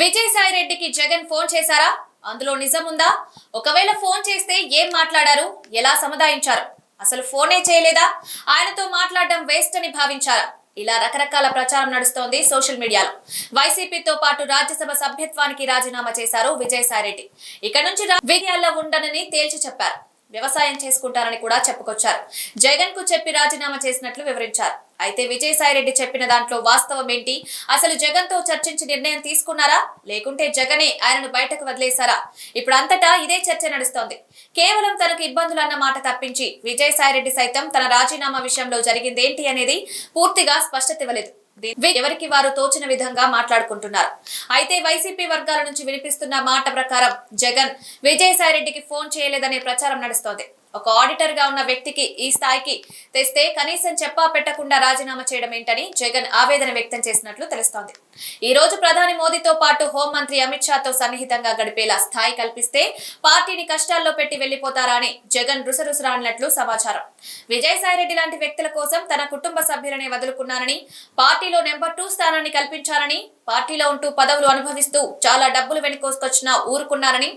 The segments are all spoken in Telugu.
విజయసాయి రెడ్డికి జగన్ ఫోన్ చేశారా? అందులో నిజం ఉందా ఒకవేళ ఫోన్ చేస్తే ఏం మాట్లాడారు? ఎలా సముదాయించారు? అసలు ఫోనే చేయలేదా? ఆయనతో మాట్లాడడం వేస్ట్ అని భావించారా? ఇలా రకరకాల ప్రచారం నడుస్తోంది సోషల్ మీడియాలో. వైసీపీతో పాటు రాజ్యసభ సభ్యత్వానికి రాజీనామా చేశారు విజయసాయిరెడ్డి. ఇక నుంచి విజయాల్లో ఉండనని తేల్చి చెప్పారు. వ్యవసాయం చేసుకుంటారని కూడా చెప్పుకొచ్చారు. జగన్కు చెప్పి రాజీనామా చేసినట్లు వివరించారు. అయితే విజయసాయిరెడ్డి చెప్పిన దాంట్లో వాస్తవం ఏంటి? అసలు జగన్తో చర్చించి నిర్ణయం తీసుకున్నారా? లేకుంటే జగనే ఆయనను బయటకు వదిలేశారా? ఇప్పుడు అంతటా ఇదే చర్చ నడుస్తోంది. కేవలం తనకు ఇబ్బందులు అన్న మాట తప్పించి విజయసాయిరెడ్డి సైతం తన రాజీనామా విషయంలో జరిగిందేంటి అనేది పూర్తిగా స్పష్టత ఇవ్వలేదు. ఎవరికి వారు తోచిన విధంగా మాట్లాడుకుంటున్నారు. అయితే వైసీపీ వర్గాల నుంచి వినిపిస్తున్న మాట ప్రకారం జగన్ విజయసాయిరెడ్డికి ఫోన్ చేయలేదనే ప్రచారం నడుస్తోంది. ఒక ఆడిటర్గా ఉన్న వ్యక్తికి ఈ స్థాయికి తెస్తే కనీసం చెప్పా పెట్టకుండా రాజీనామా చేయడం ఏంటని జగన్ ఆవేదన వ్యక్తం చేసినట్లు తెలుస్తోంది. ఈ రోజు ప్రధాని మోదీతో పాటు హోంమంత్రి అమిత్ షాతో సన్నిహితంగా గడిపేలా స్థాయి కల్పిస్తే పార్టీని కష్టాల్లో పెట్టి వెళ్ళిపోతారా అని జగన్ రుసరుసరానట్లు సమాచారం. విజయసాయిరెడ్డి లాంటి వ్యక్తుల కోసం తన కుటుంబ సభ్యులనే వదులుకున్నానని పార్టీలో నెంబర్ టూ స్థానాన్ని కల్పించారని పార్టీలో ఉంటూ పదవులు అనుభవిస్తూ చాలా డబ్బులు వెనుకోసుకొచ్చినా ఊరుకున్నారని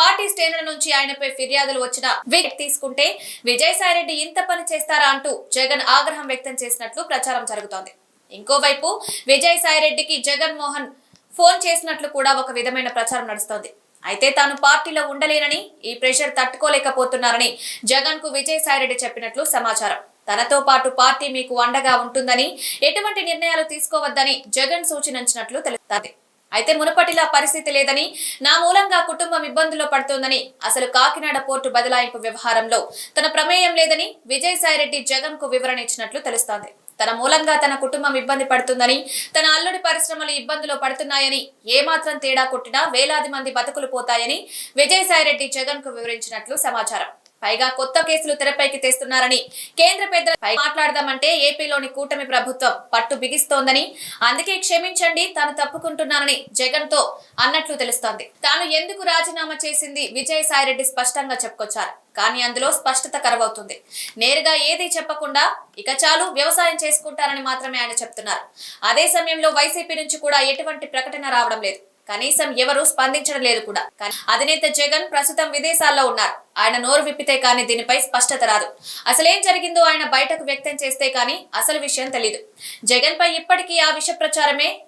పార్టీ శ్రేణుల నుంచి ఆయనపై ఫిర్యాదులు వచ్చిన వీక్ తీసుకుంటే విజయసాయిరెడ్డి ఇంత పని చేస్తారా అంటూ జగన్ ఆగ్రహం వ్యక్తం చేసినట్లు ప్రచారం జరుగుతోంది. ఇంకోవైపు విజయసాయిరెడ్డికి జగన్ మోహన్ ఫోన్ చేసినట్లు కూడా ఒక విధమైన ప్రచారం నడుస్తోంది. అయితే తాను పార్టీలో ఉండలేనని ఈ ప్రెషర్ తట్టుకోలేకపోతున్నారని జగన్కు విజయసాయిరెడ్డి చెప్పినట్లు సమాచారం. తనతో పాటు పార్టీ మీకు అండగా ఉంటుందని ఎటువంటి నిర్ణయాలు తీసుకోవద్దని జగన్ సూచించినట్లు తెలుస్తుంది. అయితే మునుపటిలా పరిస్థితి లేదని నా మూలంగా కుటుంబం ఇబ్బందుల్లో పడుతోందని అసలు కాకినాడ పోర్టు బదలాయింపు వ్యవహారంలో తన ప్రమేయం లేదని విజయసాయిరెడ్డి జగన్కు వివరణ ఇచ్చినట్లు తెలుస్తోంది. తన మూలంగా తన కుటుంబం ఇబ్బంది పడుతుందని తన అల్లుడి పరిశ్రమలు ఇబ్బందులు పడుతున్నాయని ఏమాత్రం తేడా కొట్టినా వేలాది మంది బతుకులు పోతాయని విజయసాయిరెడ్డి జగన్కు వివరించినట్లు సమాచారం. పైగా కొత్త కేసులు తెరపైకి తెస్తున్నారని కేంద్ర పెద్దలపై మాట్లాడదామంటే ఏపీలోని కూటమి ప్రభుత్వం పట్టు బిగిస్తోందని అందుకే క్షమించండి తాను తప్పుకుంటున్నానని జగన్తో అన్నట్లు తెలుస్తోంది. తాను ఎందుకు రాజీనామా చేసింది విజయసాయిరెడ్డి స్పష్టంగా చెప్పుకొచ్చారు. కానీ అందులో స్పష్టత కరవవుతుంది నేరుగా ఏది చెప్పకుండా ఇక చాలు వ్యవసాయం చేసుకుంటారని మాత్రమే ఆయన చెప్తున్నారు. అదే సమయంలో వైసీపీ నుంచి కూడా ఎటువంటి ప్రకటన రావడం లేదు. కనీసం ఎవరూ స్పందించడం లేదు కూడా. అధినేత జగన్ ప్రస్తుతం విదేశాల్లో ఉన్నారు. ఆయన నోరు విప్పితే కానీ దీనిపై స్పష్టత రాదు. అసలేం జరిగిందో ఆయన బయటకు వ్యక్తం చేస్తే కానీ అసలు విషయం తెలియదు జగన్ పై ఇప్పటికీ ఆ విష ప్రచారమే